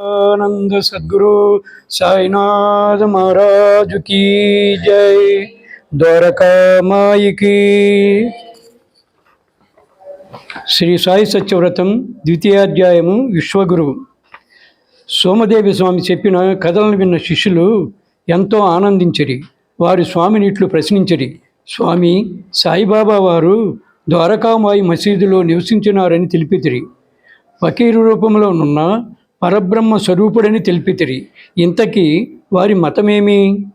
आनंद सद्गुरु साईनाथ महाराज की जय द्वारका माई की శ్రీ సాయి సత్యవ్రతం ద్వితీయాధ్యాయము విశ్వగురువు సోమదేవి స్వామి చెప్పిన కథలను విన్న శిష్యులు ఎంతో ఆనందించరి వారు స్వామిని ఇట్లు ప్రశ్నించరి స్వామి సాయిబాబా వారు ద్వారకామాయి మసీదులో నివసించినారని తెలిపితిరి ఫకీరు రూపంలో నున్న పరబ్రహ్మ స్వరూపుడని తెలిపితిరి. ఇంతకీ వారి మతమేమి?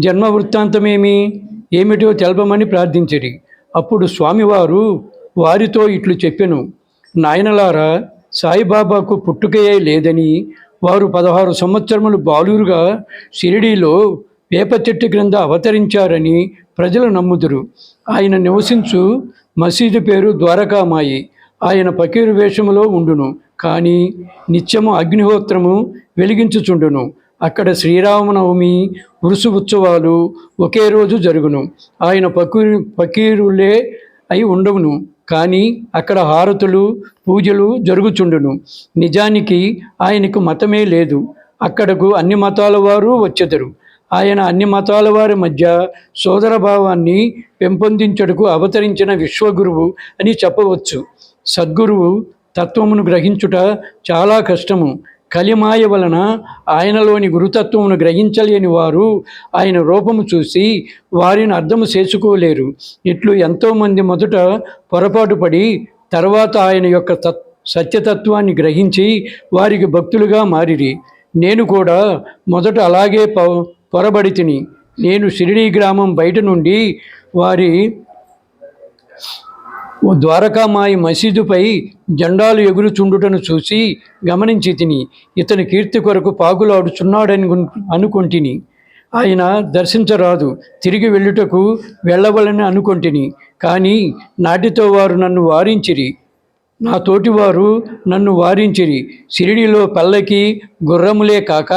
జన్మ వృత్తాంతమేమి? ఏమిటో తెలపమని ప్రార్థించిరి. అప్పుడు స్వామివారు వారితో ఇట్లు చెప్పెను. నాయనలారా సాయిబాబాకు పుట్టుకయే లేదని వారు పదహారు సంవత్సరములు బాలురుగా షిరిడీలో వేప చెట్టు క్రింద అవతరించారని ప్రజలు నమ్ముదురు. ఆయన నివసించు మసీదు పేరు ద్వారకామాయి. ఆయన పకీరు వేషములో ఉండును కానీ నిత్యము అగ్నిహోత్రము వెలిగించుచుండును. అక్కడ శ్రీరామనవమి ఉరుసు ఉత్సవాలు ఒకే రోజు జరుగును. ఆయన పకీరు పకీరులే అయి ఉండవును కానీ అక్కడ హారతులు పూజలు జరుగుచుండును. నిజానికి ఆయనకు మతమే లేదు. అక్కడకు అన్ని మతాల వారు వచ్చెదరు. ఆయన అన్ని మతాల వారి మధ్య సోదర భావాన్ని అవతరించిన విశ్వగురువు అని చెప్పవచ్చు. సద్గురువు తత్వమును గ్రహించుట చాలా కష్టము. కలిమాయ వలన ఆయనలోని గురుతత్వమును గ్రహించలేని వారు ఆయన రూపము చూసి వారిని అర్థము చేసుకోలేరు. ఇట్లు ఎంతోమంది మొదట పొరపాటు పడి తర్వాత ఆయన యొక్క తత్ సత్యతత్వాన్ని గ్రహించి వారికి భక్తులుగా మారిరి. నేను కూడా మొదట అలాగే ప పొరబడి తిని నేను షిరిడీ గ్రామం బయట నుండి వారి ద్వారకామాయి మసీదుపై జెండాలు ఎగురుచుండుటను చూసి గమనించి తిని ఇతని కీర్తి కొరకు పాగులాడుచున్నాడని అనుకొంటిని ఆయన దర్శించరాదు తిరిగి వెళ్ళుటకు వెళ్ళవలని అనుకొంటిని కానీ నాటితో వారు నన్ను వారించిరి. నా తోటివారు నన్ను వారించిరి. సిరిడిలో పల్లకి గుర్రములే కాక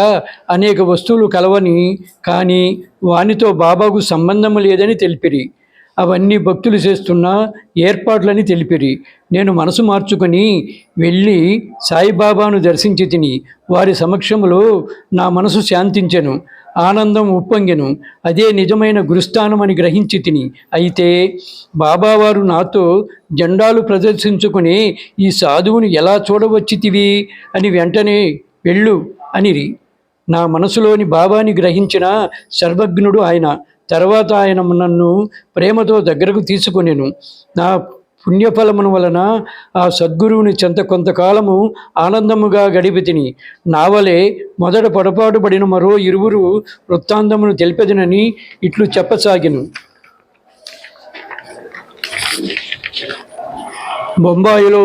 అనేక వస్తువులు కలవని కానీ వానితో బాబాకు సంబంధము లేదని తెలిపిరి. అవన్నీ భక్తులు చేస్తున్న ఏర్పాట్లని తెలిపిరి. నేను మనసు మార్చుకొని వెళ్ళి సాయిబాబాను దర్శించి తిని వారి సమక్షంలో నా మనసు శాంతించెను ఆనందం ఉప్పొంగెను. అదే నిజమైన గురుస్థానమని గ్రహించి తిని. అయితే బాబావారు నాతో జెండాలు ప్రదర్శించుకుని ఈ సాధువుని ఎలా చూడవచ్చితివి అని వెంటనే వెళ్ళు అనిరి. నా మనసులోని బాబాని గ్రహించిన సర్వజ్ఞుడు ఆయన తర్వాత ఆయన నన్ను ప్రేమతో దగ్గరకు తీసుకొనిను. నా పుణ్యఫలమును వలన ఆ సద్గురువుని చెంత కొంతకాలము ఆనందముగా గడిపి తిని నావలే మొదట పొరపాటు పడిన మరో ఇరువురు వృత్తాంతమును తెలిపెదనని ఇట్లు చెప్పసాగిను. బొంబాయిలో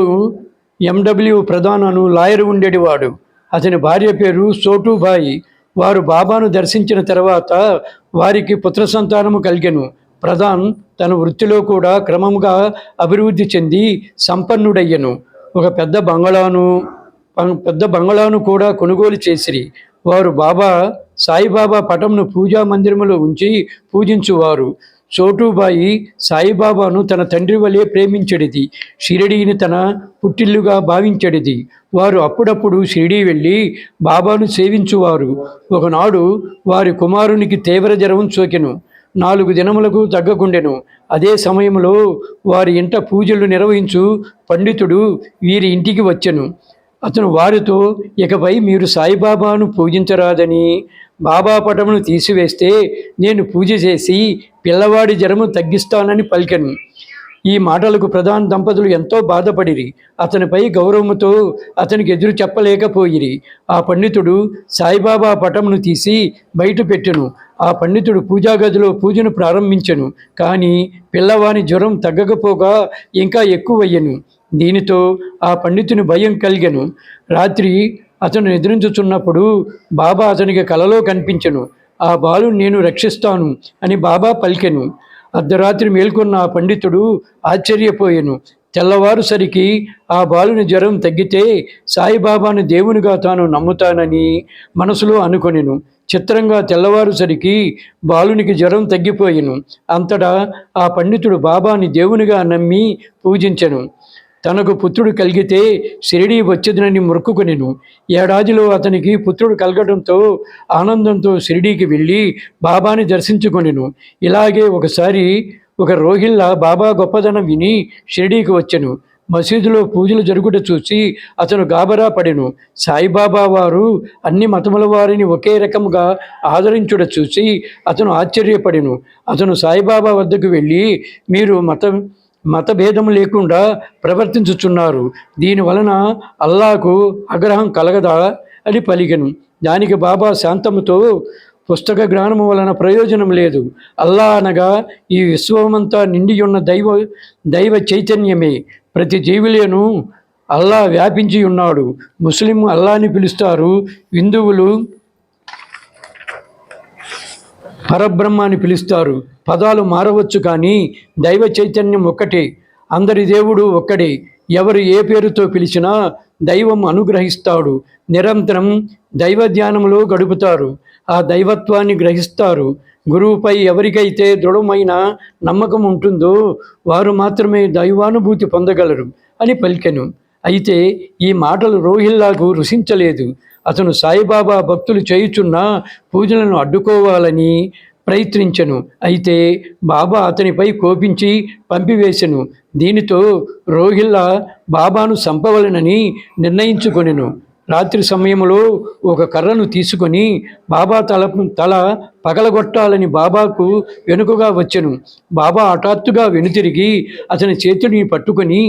ఎండబ్ల్యూ ప్రధానను లాయర్ ఉండేటివాడు. అతని భార్య పేరు సోటుబాయి. వారు బాబాను దర్శించిన తర్వాత వారికి పుత్ర సంతానము కలిగెను. ప్రధాన్ తన వృత్తిలో కూడా క్రమముగా అభివృద్ధి చెంది సంపన్నుడయ్యను. ఒక పెద్ద బంగళాను పెద్ద బంగళాను కూడా కొనుగోలు చేసిరి. వారు బాబా సాయిబాబా పటంను పూజా మందిరములో ఉంచి పూజించువారు. చోటుబాయి సాయిబాబాను తన తండ్రి వలె ప్రేమించడిది. షిరిడీని తన పుట్టిల్లుగా భావించడిది. వారు అప్పుడప్పుడు షిరిడీ వెళ్ళి బాబాను సేవించువారు. ఒకనాడు వారి కుమారునికి తీవ్ర జ్వరం సోకెను. నాలుగు దినములకు తగ్గకుండెను. అదే సమయంలో వారి ఇంట పూజలు నిర్వహించు పండితుడు వీరి ఇంటికి వచ్చెను. అతను వారితో ఇకపై మీరు సాయిబాబాను పూజించరాదని బాబా పటమును తీసివేస్తే నేను పూజ చేసి పిల్లవాడి జ్వరము తగ్గిస్తానని పలికెను. ఈ మాటలకు ప్రధాన దంపతులు ఎంతో బాధపడిరి. అతనిపై గౌరవముతో అతనికి ఎదురు చెప్పలేకపోయిరి. ఆ పండితుడు సాయిబాబా పటమును తీసి బయట పెట్టెను. ఆ పండితుడు పూజా గదిలో పూజను ప్రారంభించెను. కానీ పిల్లవాని జ్వరం తగ్గకపోగా ఇంకా ఎక్కువయ్యెను. దీనితో ఆ పండితుని భయం కలిగెను. రాత్రి అతను నిద్రించుచున్నప్పుడు బాబా అతనికి కలలో కనిపించను. ఆ బాలు నేను రక్షిస్తాను అని బాబా పలికెను. అర్ధరాత్రి మేల్కొన్న ఆ పండితుడు ఆశ్చర్యపోయెను. తెల్లవారుసరికి ఆ బాలుని జ్వరం తగ్గితే సాయిబాబాను దేవునిగా తాను నమ్ముతానని మనసులో అనుకొనెను. చిత్రంగా తెల్లవారుసరికి బాలునికి జ్వరం తగ్గిపోయెను. అంతటా ఆ పండితుడు బాబాని దేవునిగా నమ్మి పూజించెను. తనకు పుత్రుడు కలిగితే షిరిడి వచ్చేదనని మొక్కుకొనెను ఏడాదిలో అతనికి పుత్రుడు కలగడంతో ఆనందంతో షిరిడీకి వెళ్ళి బాబాని దర్శించుకొనెను. ఇలాగే ఒకసారి ఒక రోహిల్లా బాబా గొప్పదనం విని షిరిడీకి వచ్చెను. మసీదులో పూజలు జరుగుట చూసి అతను గాబరా పడెను. సాయిబాబా వారు అన్ని మతముల వారిని ఒకే రకముగా ఆదరించుట చూసి అతను ఆశ్చర్యపడెను. అతను సాయిబాబా వద్దకు వెళ్ళి మీరు మతం మతభేదం లేకుండా ప్రవర్తించుచున్నారు. దీని వలన అల్లాకు ఆగ్రహం కలగదా అని పలికెను. దానికి బాబా శాంతముతో పుస్తక జ్ఞానము వలన ప్రయోజనం లేదు. అల్లా అనగా ఈ విశ్వమంతా నిండి ఉన్న దైవ దైవ చైతన్యమే. ప్రతి జీవులను అల్లా వ్యాపించి ఉన్నాడు ముస్లిం అల్లాని పిలుస్తారు. హిందువులు పరబ్రహ్మ అని పిలుస్తారు. పదాలు మారవచ్చు కానీ దైవ చైతన్యం ఒక్కటే. అందరి దేవుడు ఒక్కడే. ఎవరు ఏ పేరుతో పిలిచినా దైవం అనుగ్రహిస్తాడు. నిరంతరం దైవ ధ్యానంలో గడుపుతారు. ఆ దైవత్వాన్ని గ్రహిస్తారు. గురువుపై ఎవరికైతే దృఢమైన నమ్మకం ఉంటుందో వారు మాత్రమే దైవానుభూతి పొందగలరు అని పలికెను. అయితే ఈ మాటలు రోహిల్లాకు రుచించలేదు. అతను సాయిబాబా భక్తులు చేయుచున్న పూజలను అడ్డుకోవాలని ప్రయత్నించెను. అయితే బాబా అతనిపై కోపించి పంపివేశను దీనితో రోహిల్లా బాబాను చంపవలెనని నిర్ణయించుకొనెను. రాత్రి సమయంలో ఒక కర్రను తీసుకొని బాబా తల తల పగలగొట్టాలని బాబాకు వెనుకగా వచ్చెను. బాబా హఠాత్తుగా వెనుతిరిగి అతని చేతిని పట్టుకొని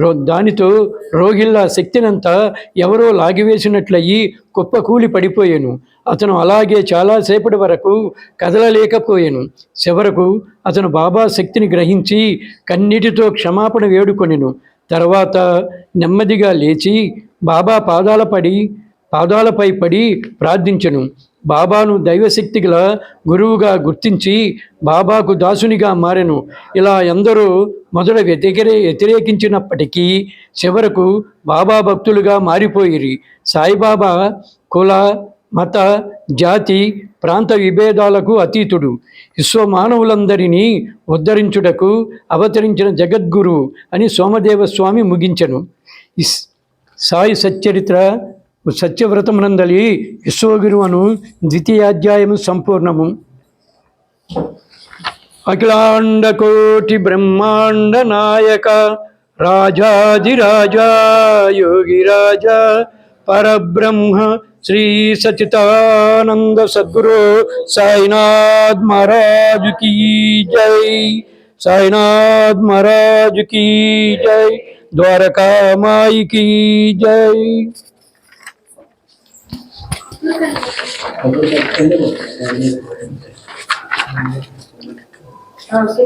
రో దానితో రోగిల్లా శక్తినంతా ఎవరో లాగివేసినట్లయి కుప్పకూలి పడిపోయాను. అతను అలాగే చాలాసేపటి వరకు కదలలేకపోయాను. చివరకు అతను బాబా శక్తిని గ్రహించి కన్నీటితో క్షమాపణ వేడుకొనెను. తర్వాత నెమ్మదిగా లేచి బాబా పాదాల పడి పాదాలపై పడి ప్రార్థించెను. బాబాను దైవశక్తి గల గురువుగా గుర్తించి బాబాకు దాసునిగా మారెను. ఇలా ఎందరో మొదట వ్యతిరే వ్యతిరేకించినప్పటికీ చివరకు బాబా భక్తులుగా మారిపోయిరి. సాయిబాబా కుల మత జాతి ప్రాంత విభేదాలకు అతీతుడు. విశ్వమానవులందరినీ ఉద్ధరించుటకు అవతరించిన జగద్గురు అని సోమదేవ స్వామి ముగించెను. ఇస్ సాయి సచ్చరిత్ర సత్యవ్రతమునందలి విశ్వగురు అను ద్వితీయాధ్యాయము సంపూర్ణము. అఖిలాండ కోటి బ్రహ్మాండ నాయక రాజాదిరాజా యోగిరాజా పరబ్రహ్మ శ్రీ సచితానంద సద్గురు సాయినాథ్ మహారాజు కీ జై సాయినాథ్ మహారాజు కీ జై. ద్వారకా మాయి की జై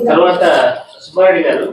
తర్వాత సుబ్బారెడ్డి గారు